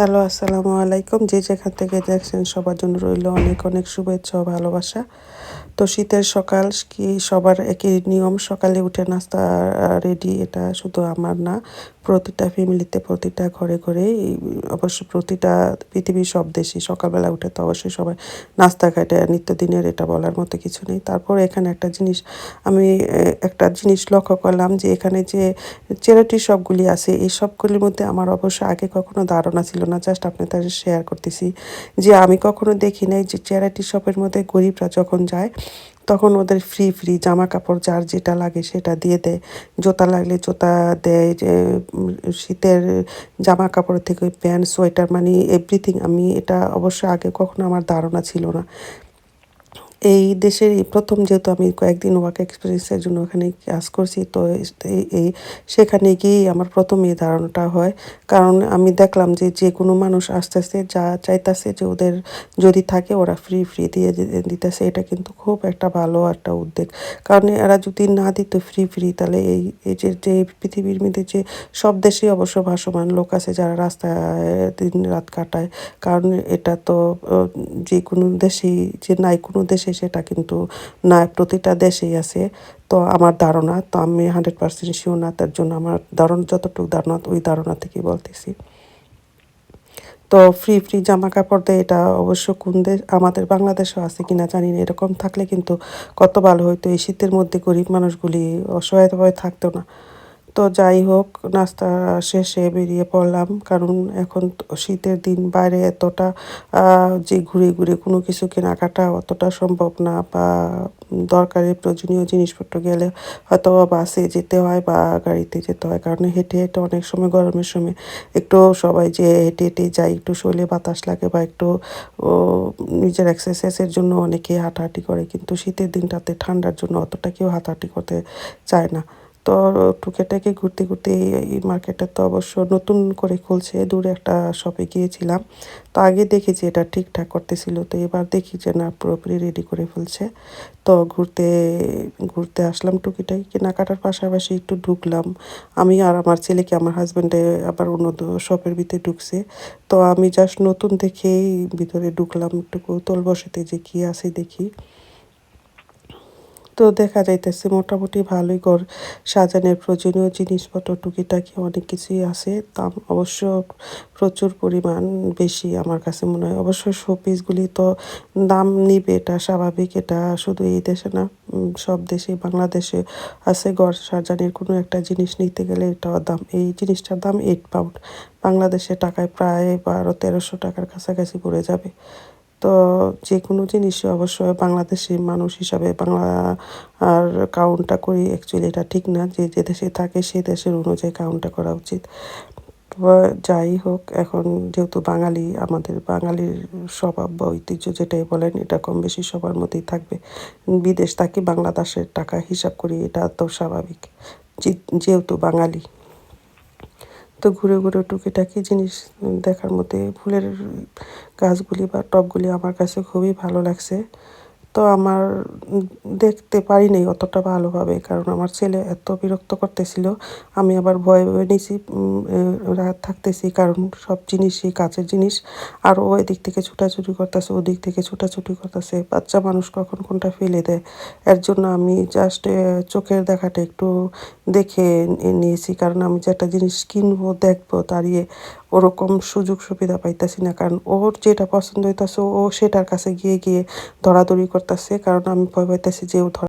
Hello আসসালামু আলাইকুম। যে যেখান থেকে দেখছেন সবার জন্য রইল অনেক অনেক শুভেচ্ছা ভালোবাসা। তো শীতের সকাল কি সবার একই নিয়ম? সকালে উঠে নাস্তা রেডি এটা শুধু আমার না, প্রতিটা ফ্যামিলিতে প্রতিটা ঘরে ঘরে অবশ্য প্রতিটা পৃথিবীর সব দেশে সকালবেলা উঠে তো অবশ্যই সবাই নাস্তা খাইতে নিত্যদিনের এটা বলার মতো কিছু নেই। তারপর এখানে একটা জিনিস, আমি একটা জিনিস লক্ষ্য করলাম যে এখানে যে চ্যারিটি শপগুলি আছে, এই সবগুলির মধ্যে আমার অবশ্য আগে কখনো ধারণা ছিল না জাস্ট আপনার তাদের শেয়ার করতেছি। যে আমি কখনো দেখি নাই যে চ্যারিটি শপের মধ্যে গরিবরা যখন যায় তখন ওদের ফ্রি ফ্রি জামা কাপড় যার যেটা লাগে সেটা দিয়ে দেয়। জোতা লাগলে জোতা দেয় শীতের জামা কাপড় থেকে প্যান্ট সোয়েটার মানে এভরিথিং আমি এটা অবশ্য আগে কখনো আমার ধারণা ছিল না। এই দেশের প্রথম যেহেতু আমি কয়েকদিন ওয়ার্ক এক্সপিরিয়েন্সের জন্য ওখানে কাজ করছি, তো এই সেখানে গিয়েই আমার প্রথম এই ধারণাটা হয়। কারণ আমি দেখলাম যে যে কোনো মানুষ আস্তে আস্তে যা চাইতেছে যে ওদের যদি থাকে ওরা ফ্রি ফ্রি দিয়ে দিতেছে। এটা কিন্তু খুব একটা ভালো একটা উদ্যোগ। কারণ এরা যদি না দিত ফ্রি ফ্রি তাহলে এই এই যে যে পৃথিবীর মধ্যে যে সব দেশেই অবশ্য ভাসমান লোক আছে যারা রাস্তায় দিন রাত কাটায়। কারণ এটা তো যে কোনো দেশেই, যে নাই কোনো দেশে আছে, সেটা কিন্তু না প্রতিটা দেশেই আছে। তো আমার ধারণা, তো আমি হান্ড্রেড পার্সেন্ট শিও না, তার জন্য আমার ধারণা, যতটুকু ধারণা, ওই ধারণা থেকেই বলতেছি। তো ফ্রি ফ্রি জামা কাপড় দেয়, এটা অবশ্য কোন দেশ, আমাদের বাংলাদেশেও আছে কিনা জানি না, এরকম থাকলে কিন্তু কত ভালো হইতো। এই শীতের মধ্যে গরিব মানুষগুলি অসহায়ভাবে থাকতো না। তো যাই হোক, নাস্তা শেষে বেরিয়ে পড়লাম। কারণ এখন শীতের দিন, বাইরে এতটা যে ঘুরে ঘুরে কোনো কিছু কেনাকাটা অতটা সম্ভব না বা দরকারি প্রয়োজনীয় জিনিসপত্র গেলে হয়তো বাসে যেতে হয় বা গাড়িতে যেতে হয়। কারণ হেঁটে হেঁটে অনেক সময়, গরমের সময় একটু সবাই যে হেঁটে হেঁটে যাই একটু শরীরে বাতাস লাগে বা একটু নিজের এক্সারসাইজের জন্য অনেকে হাঁটাহাঁটি করে। কিন্তু শীতের দিনটাতে ঠান্ডার জন্য অতটা কেউ হাঁটাহাঁটি করতে চায় না। তো টুকেটাকে ঘুরতে ঘুরতে এই মার্কেটটা তো অবশ্য নতুন করে খুলছে। দূরে একটা শপে গিয়েছিলাম। তো আগে দেখেছি এটা ঠিকঠাক করতেছিল। তো এবার দেখি যে না, পুরোপুরি রেডি করে ফেলছে। তো ঘুরতে ঘুরতে আসলাম টুকিটাকি। কেনাকাটার পাশাপাশি একটু ঢুকলাম। আমি আর আমার ছেলেকে, আমার হাজব্যান্ডে আবার অন্য শপের ভিতরে ঢুকছে। তো আমি জাস্ট নতুন দেখেই ভিতরে ঢুকলাম। একটু কৌতল বসেতে যে কী আছে দেখি। তো দেখা যাইতেছে মোটামুটি ভালোই ঘর সাজানোর প্রয়োজনীয় জিনিসপত্র, টুকিটাকি অনেক কিছুই আছে। দাম অবশ্য প্রচুর পরিমাণ বেশি আমার কাছে মনে হয়। অবশ্য শোপিসগুলি তো দাম নিবে, এটা স্বাভাবিক, এটা শুধু এই দেশে না সব দেশে বাংলাদেশে আছে ঘর সাজানোর কোনো একটা জিনিস নিতে গেলে এটা দাম। এই জিনিসটার দাম এইট পাউন্ড বাংলাদেশে টাকায় প্রায় বারো তেরোশো টাকার কাছাকাছি পড়ে যাবে। তো যে কোনো জিনিসই অবশ্যই বাংলাদেশি মানুষ হিসাবে বাংলা, আর কাউন্টটা করি অ্যাকচুয়ালি এটা ঠিক না যে যে দেশে থাকে সেই দেশের অনুযায়ী কাউন্টটা করা উচিত। যাই হোক, এখন যেহেতু বাঙালি, আমাদের বাঙালির স্বভাব বা ঐতিহ্য যেটাই বলেন, এটা কম বেশি সবার মধ্যেই থাকবে। বিদেশ থাকি বাংলাদেশের টাকা হিসাব করি, এটা তো স্বাভাবিক। যেহেতু বাঙালি। তো ঘুরে ঘুরে টুকিটাকি জিনিস দেখার মধ্যে ফুলের গাছগুলি বা টবগুলি আমার কাছে খুবই ভালো লাগছে। তো আমার দেখতে পারি নাই অতটা ভালোভাবে, কারণ আমার ছেলে এত বিরক্ত করতেছিল। আমি আবার ভয়ে ভয়ে নিয়েছি রাত থাকতেছি, কারণ সব জিনিসই কাছের জিনিস। আর ও এদিক থেকে ছুটাছুটি করতেছে, ওদিক থেকে ছুটাছুটি করতেছে। বাচ্চা মানুষ কখন কোনটা ফেলে দেয়? এর জন্য আমি জাস্ট চোখের দেখাটা একটু দেখে নিয়েছি, কারণ আমি যে একটা জিনিস কিনবো, দেখব দাঁড়িয়ে ওরকম সুযোগ সুবিধা পাইতেছি না। কারণ ওর যেটা পছন্দ হইতেছে, ও সেটার কাছে গিয়ে গিয়ে ধরাধরি করতেছে। কারণ আমি ভয় পাইতেছি যে ও